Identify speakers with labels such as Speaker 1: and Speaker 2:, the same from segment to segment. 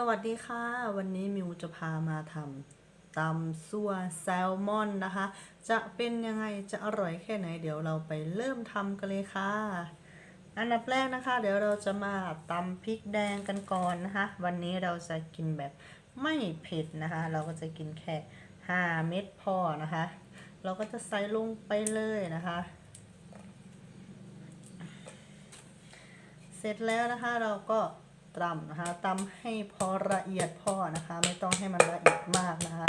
Speaker 1: สวัสดีค่ะ วันนี้มิวจะพามาทำตำซั่วแซลมอนนะคะ จะเป็นยังไงจะอร่อยแค่ไหน เดี๋ยวเราไปเริ่มทำกันเลยค่ะ อันดับแรกนะคะ เดี๋ยวเราจะมาตำพริกแดงกันก่อนนะคะ วันนี้เราจะกินแบบไม่เผ็ดนะคะ เราก็จะกินแค่5เม็ดพอนะคะ เราก็จะใส่ลงไปเลยนะคะ เสร็จแล้วนะคะเราก็ ตำนะคะตำให้พอละเอียดพอนะคะ ไม่ต้องให้มันละเอียดมากนะคะ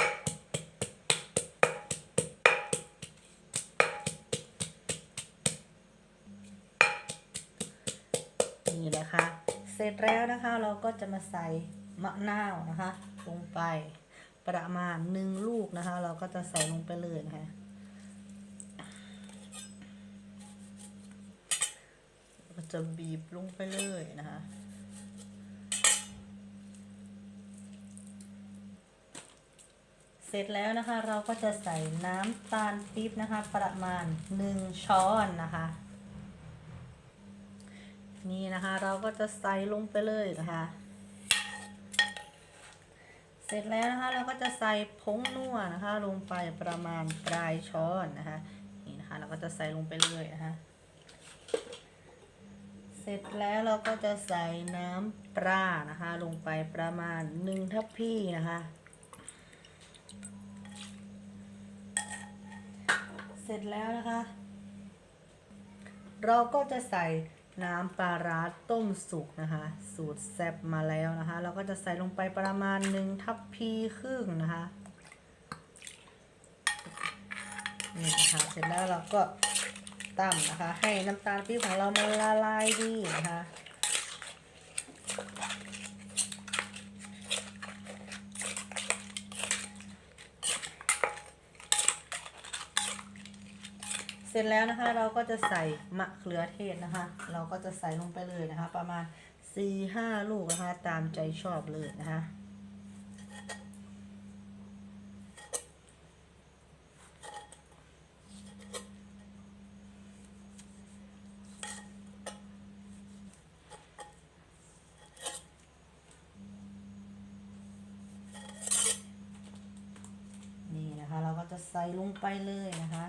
Speaker 1: นี่นะคะ เสร็จแล้วนะคะเราก็จะมาใส่มะนาวนะคะ ลงไปประมาณหนึ่งลูกนะคะ เราก็จะใส่ลงไปเลยนะคะจะบีบลงไปเลยนะคะ เสร็จแล้วนะคะเราก็จะใส่น้ำตาลปี๊บนะคะ ประมาณ 1 ช้อนนะคะ นี่นะคะเราก็จะใส่ลงไปเลยนะคะ เสร็จแล้วนะคะเราก็จะใส่ผงนัวนะคะ ลงไปประมาณปลายช้อนนะคะ นี่นะคะเราก็จะใส่ลงไปเลยนะคะ เสร็จแล้วเราก็จะใส่น้ำปลานะคะ ลงไปประมาณหนึ่งทัพพีนะคะ เสร็จแล้วนะคะ เราก็จะใส่น้ำปลาร้าต้มสุกนะคะ สูตรแซ่บมาแล้วนะคะ เราก็จะใส่ลงไปประมาณหนึ่งทัพพีครึ่งนะคะนี่นะคะเสร็จแล้วเราก็ตั้มนะคะ ให้น้ำตาลปี๊บของเรามันละลายดีนะคะ ร็จแล้วนะคะเราก็จะใส่มะเขือเทศนะคะ เราก็จะใส่ลงไปเลยนะคะ ประมาณ4ี่ห้าลูกนะคะตามใจชอบเลยนะคะนี่นะคะเราก็จะใส่ลงไปเลยนะคะ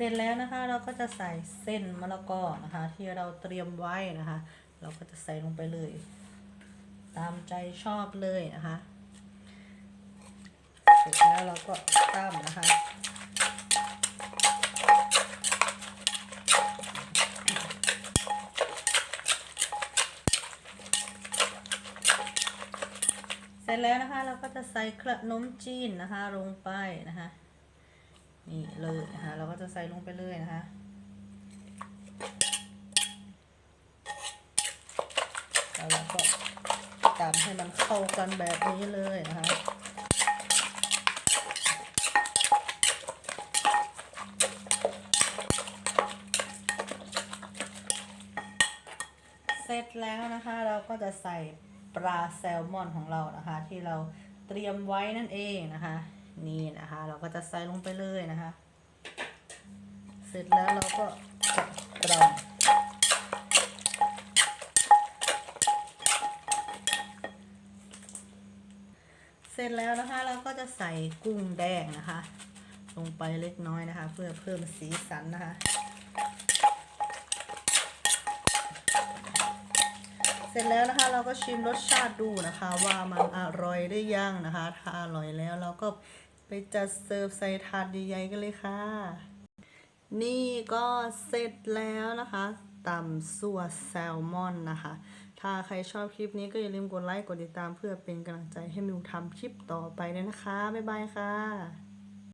Speaker 1: เสร็จแล้วนะคะเราก็จะใส่เส้นมะละกอนะคะ ที่เราเตรียมไว้นะคะ เราก็จะใส่ลงไปเลย ตามใจชอบเลยนะคะเสร็จแล้วเราก็ตั้มนะคะเสร็จแล้วนะคะเราก็จะใส่ขนมจีนนะคะลงไปนะคะ นี่เลยนะคะเราก็จะใส่ลงไปเลยนะคะแล้วเราก็ตำให้มันเข้ากันแบบนี้เลยนะคะเสร็จแล้วนะคะเราก็จะใส่ปลาแซลมอนของเรานะคะ ที่เราเตรียมไว้นั่นเองนะคะ นี่นะคะ เราก็จะใส่ลงไปเลยนะคะ เสร็จแล้วเราก็จะกรองเสร็จแล้วนะคะเราก็จะใส่กุ้งแดงนะคะ ลงไปเล็กน้อยนะคะ เพื่อเพิ่มสีสันนะคะเสร็จแล้วนะคะเราก็ชิมรสชาติดูนะคะ ว่ามันอร่อยหรือยังนะคะ ถ้าอร่อยแล้วเราก็ ไปจัดเสิร์ฟใส่ถาดใหญ่ๆกันเลยค่ะ นี่ก็เสร็จแล้วนะคะตำซั่วแซลมอนนะคะ ถ้าใครชอบคลิปนี้ก็อย่าลืมกดไลค์กดติดตามเพื่อเป็นกำลังใจให้มิวทำคลิปต่อไปเลยนะคะ บ๊ายบายค่ะ